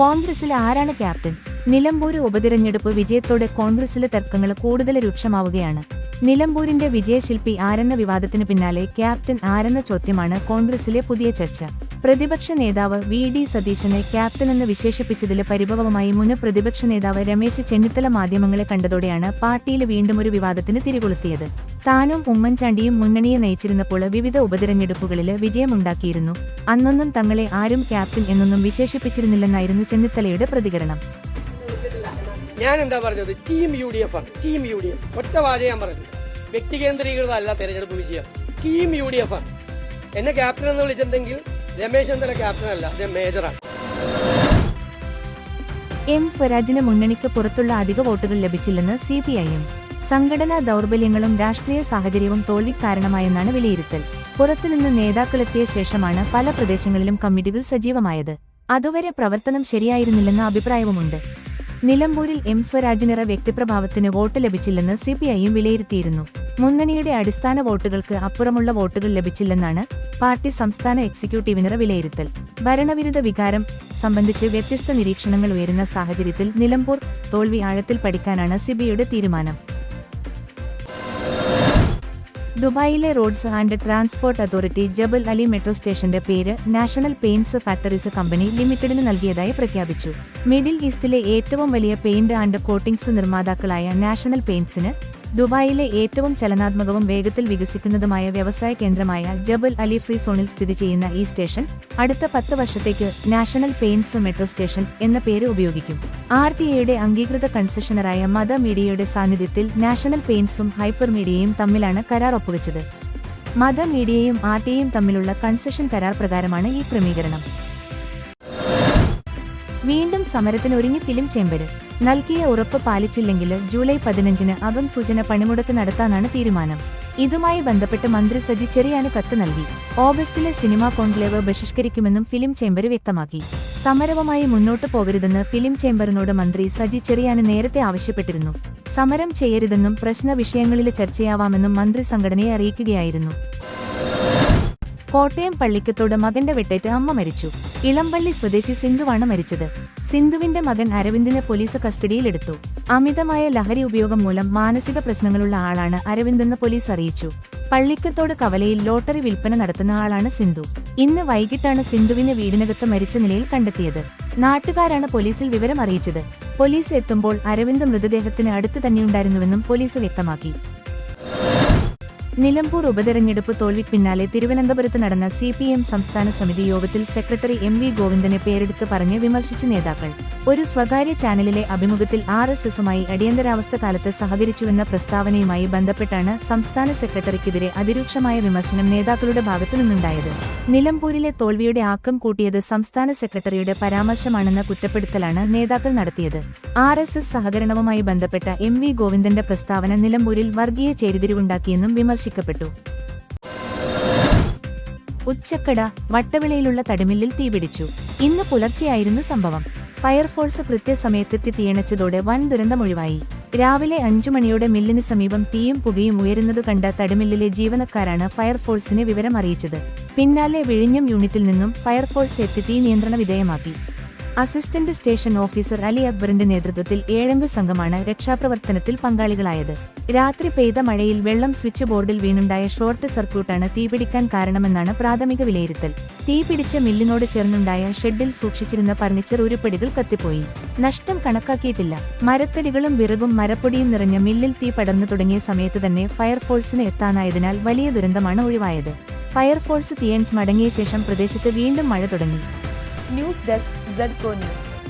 കോൺഗ്രസിൽ ആരാണ് ക്യാപ്റ്റൻ? നിലമ്പൂർ ഉപതിരഞ്ഞെടുപ്പ് വിജയത്തോടെ കോൺഗ്രസിലെ തർക്കങ്ങൾ കൂടുതൽ രൂക്ഷമാവുകയാണ്. നിലമ്പൂരിന്റെ വിജയശില്പി ആരെന്ന വിവാദത്തിന് പിന്നാലെ ക്യാപ്റ്റൻ ആരെന്ന ചോദ്യമാണ് കോൺഗ്രസിലെ പുതിയ ചർച്ച. പ്രതിപക്ഷ നേതാവ് വി ഡി സതീശനെ ക്യാപ്റ്റനെന്ന് വിശേഷിപ്പിച്ചതിലെ പരിഭവമായി മുൻ പ്രതിപക്ഷ നേതാവ് രമേശ് ചെന്നിത്തല മാധ്യമങ്ങളെ കണ്ടതോടെയാണ് പാർട്ടിയിൽ വീണ്ടും ഒരു വിവാദത്തിന് തിരികൊളുത്തിയത്. താനും ഉമ്മൻചാണ്ടിയും മുന്നണിയെ നയിച്ചിരുന്നപ്പോൾ വിവിധ ഉപതിരഞ്ഞെടുപ്പുകളിൽ വിജയമുണ്ടാക്കിയിരുന്നു. അന്നൊന്നും തങ്ങളെ ആരും ക്യാപ്റ്റൻ എന്നൊന്നും വിശേഷിപ്പിച്ചിരുന്നില്ലെന്നായിരുന്നു ചെന്നിത്തലയുടെ പ്രതികരണം. ഞാൻ എന്താ പറഞ്ഞത്? ടീം യു ഡി എഫ് ആണ്. Team U D F. ഒറ്റ ഞാൻ പറഞ്ഞില്ല വ്യക്തികേന്ദ്രീകൃതമല്ല തെരഞ്ഞെടുപ്പ് വിജയം. ടീം യു ഡി എഫ് ആണ്. എന്നെ ക്യാപ്റ്റൻ എന്ന് വിളിച്ചിട്ടുണ്ടെങ്കിൽ രമേശ് ക്യാപ്റ്റൻ അല്ല അദ്ദേഹം മേജറാണ് എം സ്വരാജിന് മുന്നണിക്ക് പുറത്തുള്ള അധിക വോട്ടുകൾ ലഭിച്ചില്ലെന്ന് സി പി ഐയും സംഘടനാ ദൗർബല്യങ്ങളും രാഷ്ട്രീയ സാഹചര്യവും തോൽവിക്കാരണമായെന്നാണ് വിലയിരുത്തൽ. പുറത്തുനിന്ന് നേതാക്കളെത്തിയ ശേഷമാണ് പല പ്രദേശങ്ങളിലും കമ്മിറ്റികൾ സജീവമായത്. അതുവരെ പ്രവർത്തനം ശരിയായിരുന്നില്ലെന്ന അഭിപ്രായവുമുണ്ട്. നിലമ്പൂരിൽ എം സ്വരാജിനിറ വ്യക്തിപ്രഭാവത്തിന് വോട്ട് ലഭിച്ചില്ലെന്ന് സി പി ഐയും വിലയിരുത്തിയിരുന്നു. മുന്നണിയുടെ അടിസ്ഥാന വോട്ടുകൾക്ക് അപ്പുറമുള്ള വോട്ടുകൾ ലഭിച്ചില്ലെന്നാണ് പാർട്ടി സംസ്ഥാന എക്സിക്യൂട്ടീവിനിറ വിലയിരുത്തൽ. ഭരണവിരുദ്ധ വികാരം സംബന്ധിച്ച് വ്യത്യസ്ത നിരീക്ഷണങ്ങൾ ഉയരുന്ന സാഹചര്യത്തിൽ നിലമ്പൂർ തോൽവി ആഴത്തിൽ പഠിക്കാനാണ് സിബിയുടെ തീരുമാനം. ദുബായിലെ roads and transport authority Jebel Ali metro സ്റ്റേഷന്റെ പേര് നാഷണൽ പെയിന്റ്സ് ഫാക്ടറീസ് കമ്പനി ലിമിറ്റഡിന് നൽകിയതായി പ്രഖ്യാപിച്ചു. മിഡിൽ ഈസ്റ്റിലെ ഏറ്റവും വലിയ പെയിന്റ് ആൻഡ് കോട്ടിംഗ്സ് നിർമ്മാതാക്കളായ നാഷണൽ പെയിന്റ്സിന് ദുബായിലെ ഏറ്റവും ചലനാത്മകവും വേഗത്തിൽ വികസിക്കുന്നതുമായ വ്യവസായ കേന്ദ്രമായ ജബൽ അലി ഫ്രീ സോണിൽ സ്ഥിതി ചെയ്യുന്ന ഈ സ്റ്റേഷൻ അടുത്ത പത്ത് വർഷത്തേക്ക് നാഷണൽ പെയിന്റ്സ് മെട്രോ സ്റ്റേഷൻ എന്ന പേര് ഉപയോഗിക്കും. ആർ ടി എയുടെ അംഗീകൃത കൺസെഷനറായ മദ മീഡിയയുടെ സാന്നിധ്യത്തിൽ നാഷണൽ പെയിന്റ്സും ഹൈപ്പർ മീഡിയയും തമ്മിലാണ് കരാർ ഒപ്പുവെച്ചത്. മദ മീഡിയയും ആർ ടി എയും തമ്മിലുള്ള കൺസെഷൻ കരാർ പ്രകാരമാണ് ഈ ക്രമീകരണം. വീണ്ടും സമരത്തിനൊരുങ്ങി ഫിലിം ചേംബര്. നൽകിയ ഉറപ്പ് പാലിച്ചില്ലെങ്കിൽ ജൂലൈ പതിനഞ്ചിന് അകം സൂചന പണിമുടക്ക് നടത്താനാണ് തീരുമാനം. ഇതുമായി ബന്ധപ്പെട്ട് മന്ത്രി സജി ചെറിയാന് കത്ത് നൽകി. ഓഗസ്റ്റിലെ സിനിമാ കോൺക്ലേവ് ബഹിഷ്കരിക്കുമെന്നും ഫിലിം ചേംബർ വ്യക്തമാക്കി. സമരവുമായി മുന്നോട്ടു പോകരുതെന്ന് ഫിലിം ചേംബറിനോട് മന്ത്രി സജി ചെറിയാന് നേരത്തെ ആവശ്യപ്പെട്ടിരുന്നു. സമരം ചെയ്യരുതെന്നും പ്രശ്ന വിഷയങ്ങളിൽ ചർച്ചയാവാമെന്നും മന്ത്രി സംഘടനയെ അറിയിക്കുകയായിരുന്നു. കോട്ടയം പള്ളിക്കത്തോട് മകന്റെ വെട്ടേറ്റ് അമ്മ മരിച്ചു. ഇളംപള്ളി സ്വദേശി സിന്ധുവാണ് മരിച്ചത്. സിന്ധുവിന്റെ മകൻ അരവിന്ദിനെ പോലീസ് കസ്റ്റഡിയിലെടുത്തു. അമിതമായ ലഹരി ഉപയോഗം മൂലം മാനസിക പ്രശ്നങ്ങളുള്ള ആളാണ് അരവിന്ദെന്ന് പോലീസ് അറിയിച്ചു. പള്ളിക്കത്തോട് കവലയിൽ ലോട്ടറി വിൽപ്പന നടത്തുന്ന ആളാണ് സിന്ധു. ഇന്ന് വൈകിട്ടാണ് സിന്ധുവിനെ വീടിനകത്ത് മരിച്ച നിലയിൽ കണ്ടെത്തിയത്. നാട്ടുകാരാണ് പോലീസിൽ വിവരം അറിയിച്ചത്. പോലീസ് എത്തുമ്പോൾ അരവിന്ദ് മൃതദേഹത്തിന് അടുത്ത് തന്നെയുണ്ടായിരുന്നുവെന്നും പോലീസ് വ്യക്തമാക്കി. നിലമ്പൂർ ഉപതെരഞ്ഞെടുപ്പ് തോൽവിക്ക് പിന്നാലെ തിരുവനന്തപുരത്ത് നടന്ന സി പി എം സംസ്ഥാന സമിതി യോഗത്തിൽ സെക്രട്ടറി എം വി ഗോവിന്ദനെ പേരെടുത്ത് പറഞ്ഞ് വിമർശിച്ച നേതാക്കൾ. ഒരു സ്വകാര്യ ചാനലിലെ അഭിമുഖത്തിൽ ആർ എസ് എസുമായി അടിയന്തരാവസ്ഥ കാലത്ത് സഹകരിച്ചുവെന്ന പ്രസ്താവനയുമായി ബന്ധപ്പെട്ടാണ് സംസ്ഥാന സെക്രട്ടറിക്കെതിരെ അതിരൂക്ഷമായ വിമർശനം നേതാക്കളുടെ ഭാഗത്തു നിന്നുണ്ടായത്. നിലമ്പൂരിലെ തോൽവിയുടെ ആക്കം കൂട്ടിയത് സംസ്ഥാന സെക്രട്ടറിയുടെ പരാമർശമാണെന്ന കുറ്റപ്പെടുത്തലാണ് നേതാക്കൾ നടത്തിയത്. ആർ എസ് എസ് സഹകരണവുമായി ബന്ധപ്പെട്ട എം വി ഗോവിന്ദന്റെ പ്രസ്താവന നിലമ്പൂരിൽ വർഗീയ ചേരിതിരിവുണ്ടാക്കിയെന്നും വിമർശിക്കപ്പെട്ടു ഉച്ചക്കട വട്ടവിളയിലുള്ള തടിമില്ലിൽ തീപിടിച്ചു ഇന്ന് പുലർച്ചെയായിരുന്നു സംഭവം. ഫയർഫോഴ്സ് കൃത്യസമയത്തെത്തി തീയണച്ചതോടെ വൻ ദുരന്തമൊഴിവായി രാവിലെ അഞ്ചു മണിയോടെ മില്ലിന് സമീപം തീയും പുകയും ഉയരുന്നത് കണ്ട തടിമില്ലിലെ ജീവനക്കാരാണ് ഫയർഫോഴ്സിനെ വിവരം അറിയിച്ചത് പിന്നാലെ വിഴിഞ്ഞം യൂണിറ്റിൽ നിന്നും ഫയർഫോഴ്സ് എത്തി തീ നിയന്ത്രണ വിധേയമാക്കി. അസിസ്റ്റന്റ് സ്റ്റേഷൻ ഓഫീസർ അലി അക്ബറിന്റെ നേതൃത്വത്തിൽ ഏഴംഗ സംഘമാണ് രക്ഷാപ്രവർത്തനത്തിൽ പങ്കാളികളായത്. രാത്രി പെയ്ത മഴയിൽ വെള്ളം സ്വിച്ച് ബോർഡിൽ വീണുണ്ടായ ഷോർട്ട് സർക്യൂട്ടാണ് തീപിടിക്കാൻ കാരണമെന്നാണ് പ്രാഥമിക വിലയിരുത്തൽ. തീപിടിച്ച മില്ലിനോട് ചേർന്നുണ്ടായ ഷെഡിൽ സൂക്ഷിച്ചിരുന്ന ഫർണിച്ചർ ഉരുപ്പടികൾ കത്തിപ്പോയി. നഷ്ടം കണക്കാക്കിയിട്ടില്ല. മരത്തടികളും വിറകും മരപ്പൊടിയും നിറഞ്ഞ മില്ലിൽ തീ പടർന്നു തുടങ്ങിയ സമയത്ത് തന്നെ ഫയർഫോഴ്സിന് എത്താനായതിനാൽ വലിയ ദുരന്തമാണ് ഒഴിവായത്. ഫയർഫോഴ്സ് തീയൻസ് മടങ്ങിയ ശേഷം പ്രദേശത്ത് വീണ്ടും മഴ തുടങ്ങി. News desk സെഡ്കോ news